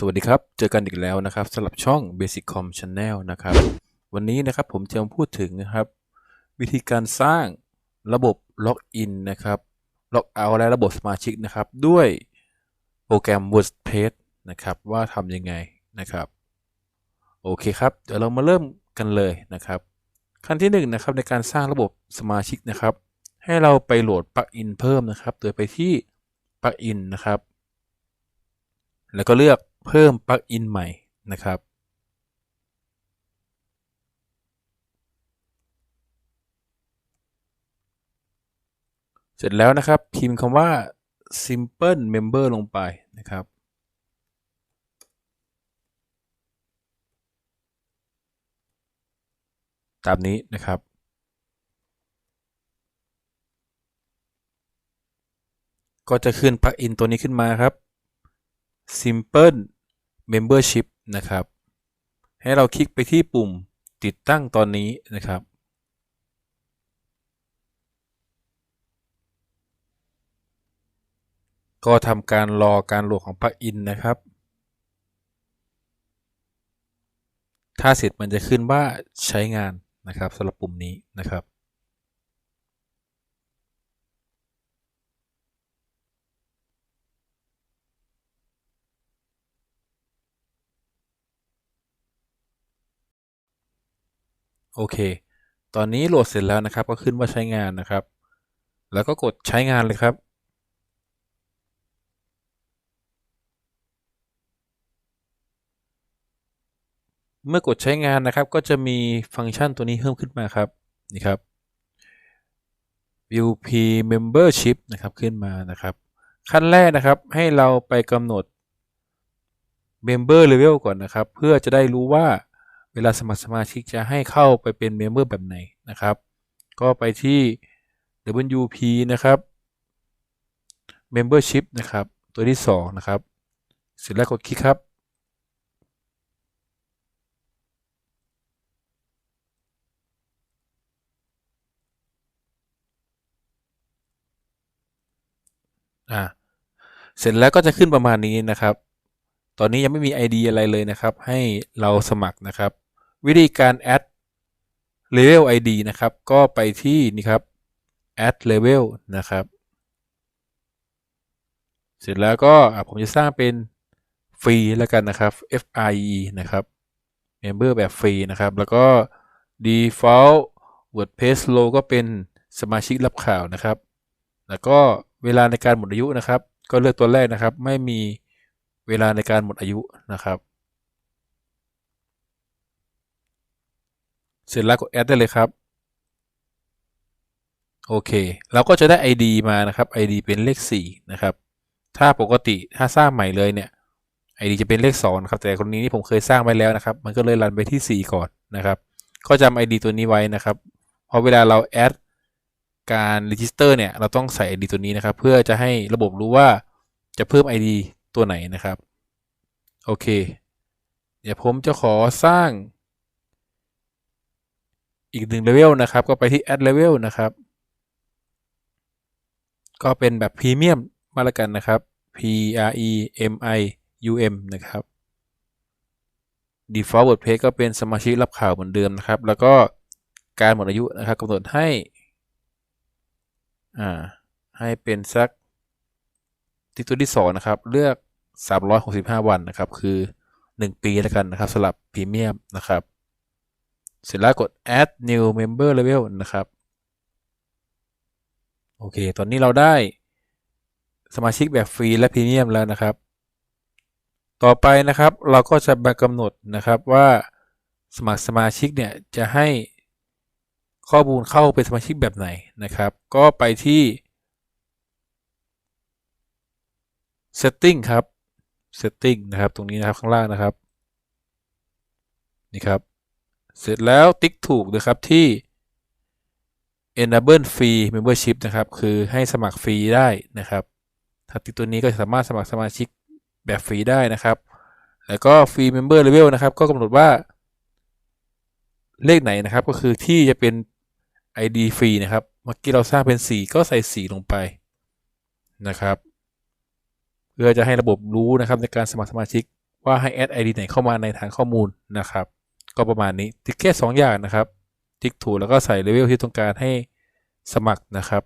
สวัสดีครับ เจอกันอีกแล้วนะครับสำหรับช่อง Basic Com Channel นะครับ วันนี้นะครับผมจะมาพูดถึงนะครับ วิธีการสร้างระบบล็อกอินนะครับล็อกเอาและระบบสมาชิกนะครับ ด้วยโปรแกรม WordPress นะครับ ว่าทำยังไงนะครับ โอเคครับ เดี๋ยวเรามาเริ่มกันเลยนะครับ ขั้นที่หนึ่งนะครับในการสร้างระบบสมาชิกนะครับ ให้เราไปโหลดปลั๊กอินเพิ่มนะครับ โดยไปที่ปลั๊กอินนะครับ แล้วก็เลือก เพิ่มปลั๊กอินใหม่นะครับ เสร็จแล้วนะครับ พิมพ์คำว่า simple member ลงไปนะครับ ตามนี้นะครับก็จะขึ้นปลั๊กอินตัวนี้ขึ้นมาครับ Simple Membership นะครับ ให้เราคลิกไปที่ปุ่มติดตั้งตอนนี้นะครับ ก็ทำการรอการโหลดของปลั๊กอินนะครับ ถ้าเสร็จมันจะขึ้นว่าใช้งานนะครับสำหรับปุ่มนี้นะครับ โอเค ตอนนี้โหลดเสร็จแล้วนะครับ ก็ขึ้นว่าใช้งานนะครับ แล้วก็กดใช้งานเลยครับ เมื่อกดใช้งานนะครับ ก็จะมีฟังก์ชันตัวนี้เพิ่มขึ้นมาครับนี่ครับ VP Membership นะครับขึ้นมานะครับ ขั้นแรกนะครับให้เราไปกำหนด Member Level ก่อนนะครับ เพื่อจะได้รู้ว่า วลาสมัครสมาชิกจะให้เข้าไปเป็นเมมเบอร์แบบไหนนะครับ ก็ไปที่ WP นะครับ Membership นะครับ ตัวที่ 2 นะครับ เสร็จแล้วกดคลิกครับ อ่า เสร็จแล้วก็จะขึ้นประมาณนี้นะครับ ตอนนี้ยังไม่มี ID อะไรเลยนะครับ ให้เราสมัครนะครับ วิธีการ add level ID นะครับ ก็ไปที่นี่ครับ add level นะครับ เสร็จแล้วก็ผมจะสร้างเป็นฟรีแล้วกันนะครับ FRE นะครับ member แบบฟรีนะครับ แล้วก็ default WordPress logo ก็เป็นสมาชิกรับข่าวนะครับ แล้วก็เวลาในการหมดอายุนะครับ ก็เลือกตัวแรกนะครับ ไม่มีเวลาในการหมดอายุนะครับ เสร็จแล้วกดแอดได้เลยครับ โอเค เราก็จะได้ ID มานะครับ ID เป็นเลข 4 นะครับ ถ้าปกติถ้าสร้างใหม่เลยเนี่ย ID จะเป็นเลข2ครับแต่คนนี้นี่ผมเคยสร้างไว้แล้วนะครับ มันก็เลยรันไปที่ 4 ก่อนนะครับ ก็จำ ID ตัวนี้ไว้นะครับพอเวลาเราแอดการรีจิสเตอร์เนี่ย เราต้องใส่ ID ตัวนี้นะครับ เพื่อจะให้ระบบรู้ว่าจะเพิ่ม ID ตัวไหนนะครับ โอเค เดี๋ยวผมจะขอสร้าง อีกหนึ่งเลเวลนะครับ ก็ไปที่ add level นะครับ ก็เป็นแบบพรีเมียมมาล้วกันนะครับ P R E M I U M นะครับ default WordPress ก็เป็นสมาชิกรับข่าวเหมือนเดิมนะครับ แล้วก็การหมดอายุนะครับกำหนดให้ อ่า ให้เป็นสักที่ตัวที่สองนะครับ เลือก 365 วันนะครับ คือ 1 ปีแล้วกันนะครับสำหรับพรีเมียมนะครับ เสร็จแล้วกด add new member level นะครับ โอเค ตอนนี้เราได้สมาชิกแบบฟรีและพรีเมียมแล้วนะครับ ต่อไปนะครับเราก็จะมากำหนดนะครับว่าสมัครสมาชิกเนี่ยจะให้ข้อมูลเข้าเป็นสมาชิกแบบไหนนะครับ ก็ไปที่ setting ครับ setting นะครับ ตรงนี้นะครับข้างล่างนะครับ นี่ครับ เสร็จแล้วติ๊กถูกนะครับที่ enable free membership นะครับ คือให้สมัครฟรีได้นะครับ ถ้าติ๊กตัวนี้ก็สามารถสมัครสมาชิกแบบฟรีได้นะครับ แล้วก็ฟรี member level นะครับ ก็กำหนดว่า เลขไหนนะครับ ก็คือที่จะเป็น ID ฟรีนะครับ เมื่อกี้เราสร้างเป็น 4 ก็ใส่ 4 ลงไปนะครับ เพื่อจะให้ระบบรู้นะครับในการสมัครสมาชิกว่าให้แอด ID ไหนเข้ามาในฐานข้อมูลนะครับ ก็ประมาณนี้ติ๊กแค่สองอย่างนะครับ ติ๊กถูกแล้วก็ใส่เลเวลที่ต้องการให้สมัครนะครับ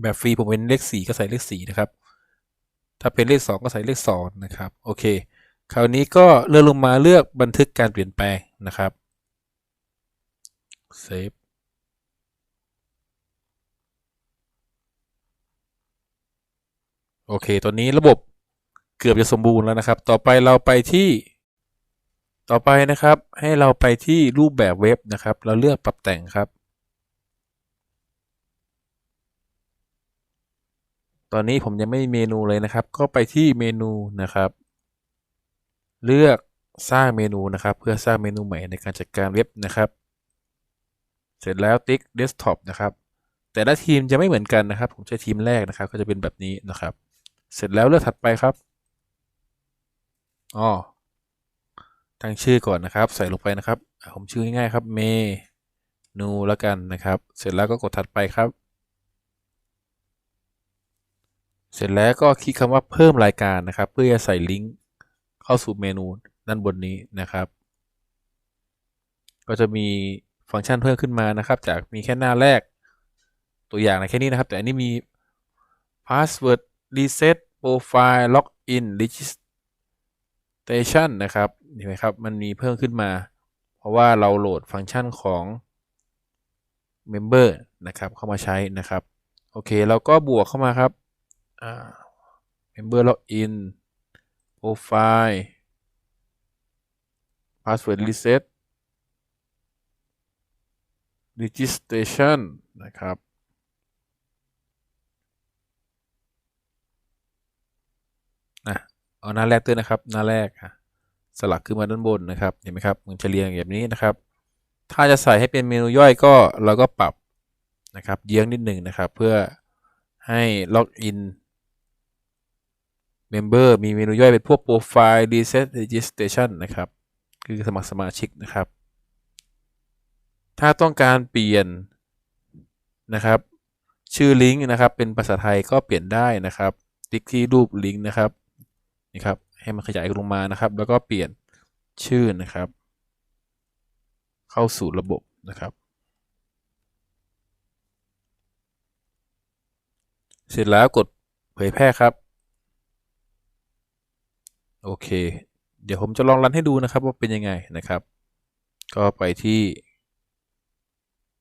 แบบฟรีผมเป็นเลขสี่ก็ใส่เลขสี่นะครับ ถ้าเป็นเลขสองก็ใส่เลขสองนะครับโอเค คราวนี้ก็เลื่อนลงมาเลือกบันทึกการเปลี่ยนแปลงนะครับเซฟโอเค ตอนนี้ระบบเกือบจะสมบูรณ์แล้วนะครับ ต่อไปเราไปที่ ต่อไปนะครับ ให้เราไปที่รูปแบบเว็บนะครับ เราเลือกปรับแต่งครับ ตอนนี้ผมยังไม่มีเมนูเลยนะครับ ก็ไปที่เมนูนะครับ เลือกสร้างเมนูนะครับ เพื่อสร้างเมนูใหม่ในการจัดการเว็บนะครับ เสร็จแล้วติ๊ก desktop นะครับ แต่ละทีมจะไม่เหมือนกันนะครับ ผมใช้ทีมแรกนะครับ ก็จะเป็นแบบนี้นะครับ เสร็จแล้วเลือกถัดไปครับอ๋อ ตั้งชื่อก่อนนะครับ ใส่ลงไปนะครับผมชื่อง่ายๆครับเมนูแล้วกันนะครับ เสร็จแล้วก็กดถัดไปครับ เสร็จแล้วก็คลิกคำว่าเพิ่มรายการนะครับ เพื่อจะใส่ลิงก์เข้าสู่เมนูด้านบนนี้นะครับ ก็จะมีฟังก์ชันเพิ่มขึ้นมานะครับ จากมีแค่หน้าแรกตัวอย่างนะแค่นี้นะครับ แต่อันนี้มี password reset profile login station นะครับเห็นไหมครับ มันมีเพิ่มขึ้นมา เพราะว่าเราโหลดฟังก์ชันของ member นะครับเข้ามาใช้นะครับ โอเคเราก็บวกเข้ามาครับ member login profile password reset registration นะครับ อะ เอาหน้าแรกด้วยนะครับหน้าแรกอะสลักขึ้นมาด้านบนนะครับเห็นไหมครับมันจะเรียงแบบนี้นะครับ ถ้าจะใส่ให้เป็นเมนูย่อยก็เราก็ปรับนะครับเยื้องนิดหนึ่งนะครับ เพื่อให้ล็อกอิน Member มีเมนูย่อยเป็นพวก Profile Reset Registration นะครับ คือสมัครสมาชิกนะครับ ถ้าต้องการเปลี่ยนนะครับ ชื่อลิงก์นะครับ เป็นภาษาไทยก็เปลี่ยนได้นะครับ ติ๊กที่รูปลิงก์นะครับ นี่ครับให้มันขยายลงมานะครับ แล้วก็เปลี่ยนชื่อนะครับ เข้าสู่ระบบนะครับ เสร็จแล้วกดเผยแพร่ครับ โอเค เดี๋ยวผมจะลองรันให้ดูนะครับว่าเป็นยังไงนะครับ ก็ไปที่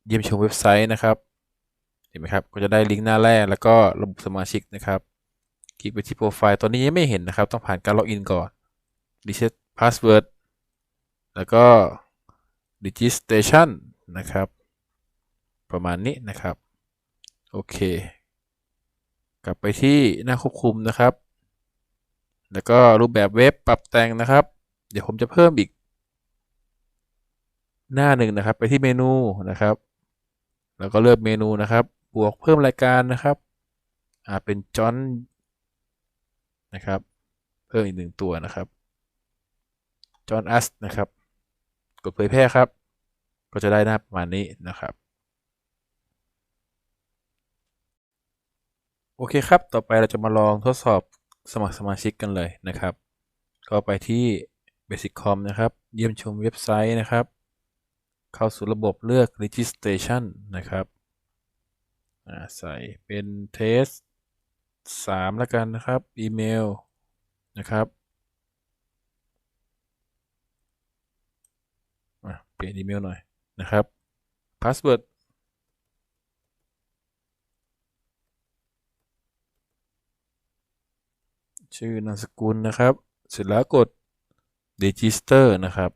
เยี่ยมชมเว็บไซต์นะครับ เห็นไหมครับ ก็จะได้ลิงก์หน้าแรกแล้วก็ระบบสมาชิกนะครับ คลิกไปที่โปรไฟล์ตอนนี้ยังไม่เห็นนะครับ ต้องผ่านการล็อกอินก่อน reset password แล้วก็ registration นะครับ ประมาณนี้นะครับ โอเค กลับไปที่หน้าควบคุมนะครับ แล้วก็รูปแบบเว็บปรับแต่งนะครับ เดี๋ยวผมจะเพิ่มอีก หน้าหนึ่งนะครับ ไปที่เมนูนะครับ แล้วก็เลือกเมนูนะครับ บวกเพิ่มรายการนะครับ อ่าเป็นจอน นะครับ เพิ่มอีกหนึ่งตัวนะครับจอห์นอัสนะครับ กดเผยแพร่ครับ ก็จะได้หน้าประมาณนี้นะครับ โอเคครับ ต่อไปเราจะมาลองทดสอบสมัครสมาชิกกันเลยนะครับ ก็ไปที่ Basic.com นะครับ เยี่ยมชมเว็บไซต์นะครับ เข้าสู่ระบบเลือก Registration นะครับ ใส่เป็น Test 3 แล้วกันนะครับ อีเมลนะครับเปลี่ยนอีเมลหน่อยนะครับ Password ชื่อนามสกุลนะครับ เสร็จแล้วกด register นะครับ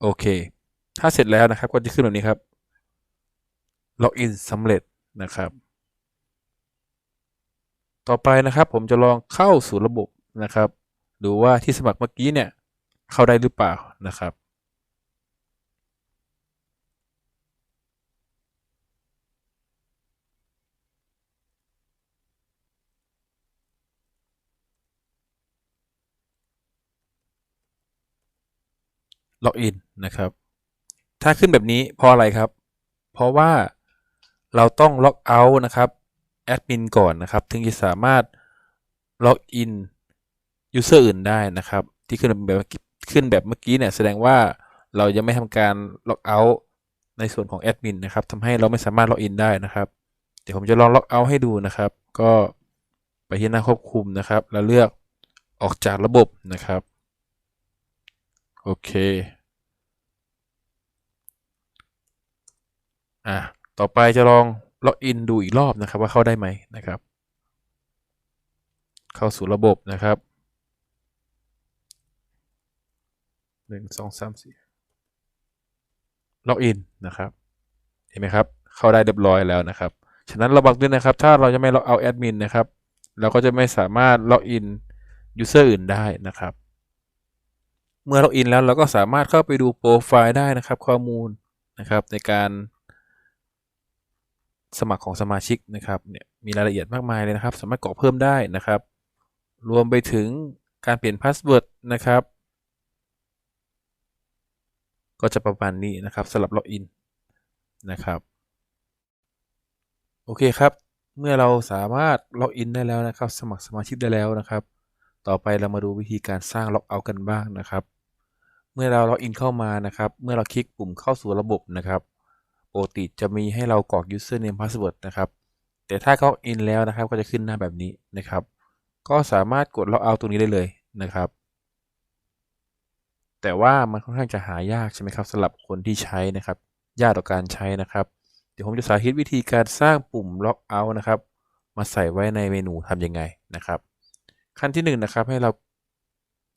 โอเค ถ้าเสร็จแล้วนะครับ ก็จะขึ้นแบบนี้ครับ ล็อกอินสำเร็จ นะครับ ต่อไปนะครับผมจะลองเข้าสู่ระบบนะครับดูว่าที่สมัครเมื่อกี้เนี่ยเข้าได้หรือเปล่านะครับ ล็อกอินนะครับ ถ้าขึ้นแบบนี้เพราะอะไรครับ เพราะว่า เราต้องล็อกเอาท์นะครับแอดมินก่อนนะครับ ถึงจะสามารถล็อกอินยูเซอร์อื่นได้นะครับ ที่ขึ้นแบบขึ้นแบบเมื่อกี้เนี่ยแสดงว่าเรายังไม่ทำการล็อกเอาท์ในส่วนของแอดมินนะครับทำให้เราไม่สามารถล็อกอินได้นะครับ เดี๋ยวผมจะลองล็อกเอาท์ให้ดูนะครับ ก็ไปที่หน้าควบคุมนะครับ แล้วเลือกออกจากระบบนะครับ โอเค อะ ต่อไปจะลองล็อกอินดูอีกรอบนะครับว่าเข้าได้ไหมนะครับ เข้าสู่ระบบนะครับหนึ่งสองสามสี่ล็อกอินนะครับ เห็นไหมครับ เข้าได้เรียบร้อยแล้วนะครับ ฉะนั้นระวังด้วยนะครับ ถ้าเราจะไม่ล็อกเอาแอดมินนะครับ เราก็จะไม่สามารถล็อกอินยูเซอร์อื่นได้นะครับ เมื่อล็อกอินแล้วเราก็สามารถเข้าไปดูโปรไฟล์ได้นะครับ ข้อมูลนะครับในการ สมัครของสมาชิกนะครับเนี่ยมีรายละเอียดมากมายเลยนะครับ สามารถกรอกเพิ่มได้นะครับ รวมไปถึงการเปลี่ยนพาสเวิร์ดนะครับ ก็จะประมาณนี้นะครับสำหรับล็อกอินนะครับโอเคครับ เมื่อเราสามารถล็อกอินได้แล้วนะครับ สมัครสมาชิกได้แล้วนะครับ ต่อไปเรามาดูวิธีการสร้างล็อกเอาท์กันบ้างนะครับ เมื่อเราล็อกอินเข้ามานะครับ เมื่อเราคลิกปุ่มเข้าสู่ระบบนะครับ ปกติจะมีให้เรากรอก username password นะครับ แต่ถ้าล็อกอินแล้วนะครับ ก็จะขึ้นหน้าแบบนี้นะครับ ก็สามารถกดล็อกเอาตรงนี้ได้เลยนะครับ แต่ว่ามันค่อนข้างจะหายากใช่ไหมครับสำหรับคนที่ใช้นะครับ ยากต่อการใช้นะครับ เดี๋ยวผมจะสาธิตวิธีการสร้างปุ่มล็อกเอาท์นะครับ มาใส่ไว้ในเมนูทำยังไงนะครับ ขั้นที่1นนะครับให้เรา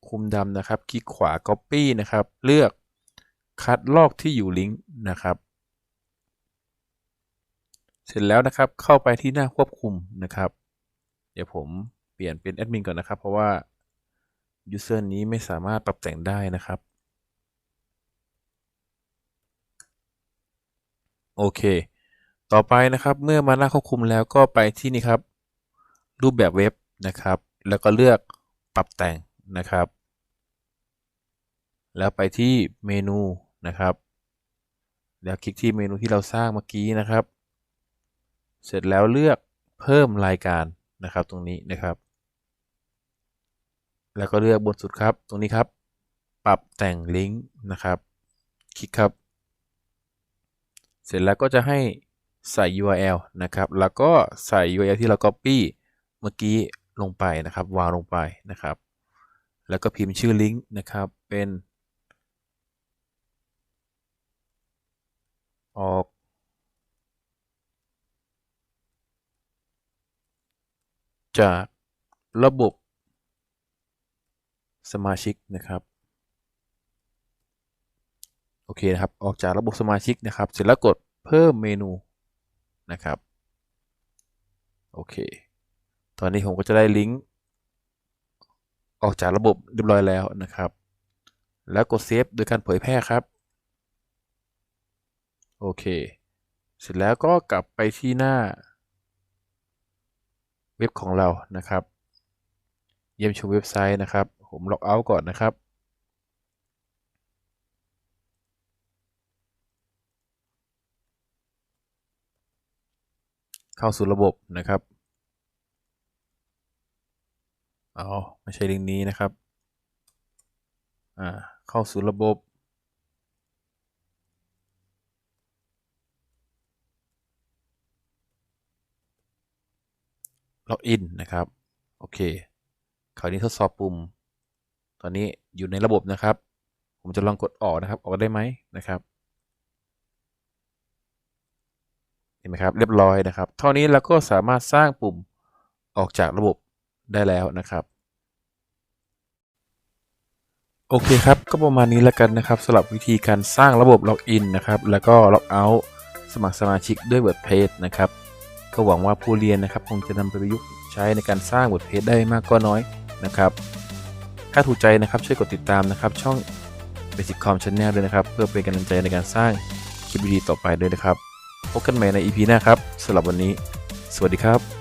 คุมดำนะครับ คลิกขวา Copy นะครับ เลือกคัดลอกที่อยู่ลิงก์นะครับ เสร็จแล้วนะครับเข้าไปที่หน้าควบคุมนะครับ เดี๋ยวผมเปลี่ยนเป็นแอดมินก่อนนะครับ เพราะว่ายูเซอร์นี้ไม่สามารถปรับแต่งได้นะครับ โอเค ต่อไปนะครับเมื่อมาหน้าควบคุมแล้วก็ไปที่นี่ครับ รูปแบบเว็บนะครับ แล้วก็เลือกปรับแต่งนะครับ แล้วไปที่เมนูนะครับ แล้วคลิกที่เมนูที่เราสร้างเมื่อกี้นะครับ เสร็จแล้วเลือกเพิ่มรายการนะครับตรงนี้นะครับ แล้วก็เลือกบนสุดครับตรงนี้ครับ ปรับแต่งลิงก์นะครับ คลิกครับ เสร็จแล้วก็จะให้ใส่ URL นะครับ แล้วก็ใส่ URL ที่เรา Copy เมื่อกี้ลงไปนะครับ วางลงไปนะครับ แล้วก็พิมพ์ชื่อลิงก์นะครับ เป็น ออก จากระบบสมาชิกนะครับ โอเคนะครับ ออกจากระบบสมาชิกนะครับ เสร็จแล้วกดเพิ่มเมนูนะครับ โอเค ตอนนี้ผมก็จะได้ลิงก์ออกจากระบบเรียบร้อยแล้วนะครับ แล้วกดเซฟโดยการเผยแพร่ครับ โอเค เสร็จแล้วก็กลับไปที่หน้า เว็บของเรานะครับ เยี่ยมชมเว็บไซต์นะครับ ผมล็อกเอาท์ก่อนนะครับเข้าสู่ระบบนะครับ เอาไม่ใช่ลิงก์นี้นะครับ อ่า เข้าสู่ระบบ ล็อกอินนะครับ โอเค คราวนี้ทดสอบปุ่ม ตอนนี้อยู่ในระบบนะครับ ผมจะลองกดออกนะครับ ออกได้ไหมนะครับ เห็นไหมครับ เรียบร้อยนะครับ เท่านี้เราก็สามารถสร้างปุ่มออกจากระบบได้แล้วนะครับโอเคครับ ก็ประมาณนี้แล้วกันนะครับสำหรับวิธีการสร้างระบบล็อกอินนะครับ แล้วก็ล็อกเอาท์สมัครสมาชิกด้วย WordPress นะครับ ก็หวังว่าผู้เรียนนะครับคงจะนำไปประยุกต์ใช้ในการสร้างบทเพลได้มากก็น้อยนะครับ ถ้าถูกใจนะครับช่วยกดติดตามนะครับ ช่อง Basic Com Channel ด้วยนะครับ เพื่อเป็นกำลังใจในการสร้างคลิปดีๆต่อไปด้วยนะครับ พบกันใหม่ใน EP หน้าครับสำหรับวันนี้ สวัสดีครับ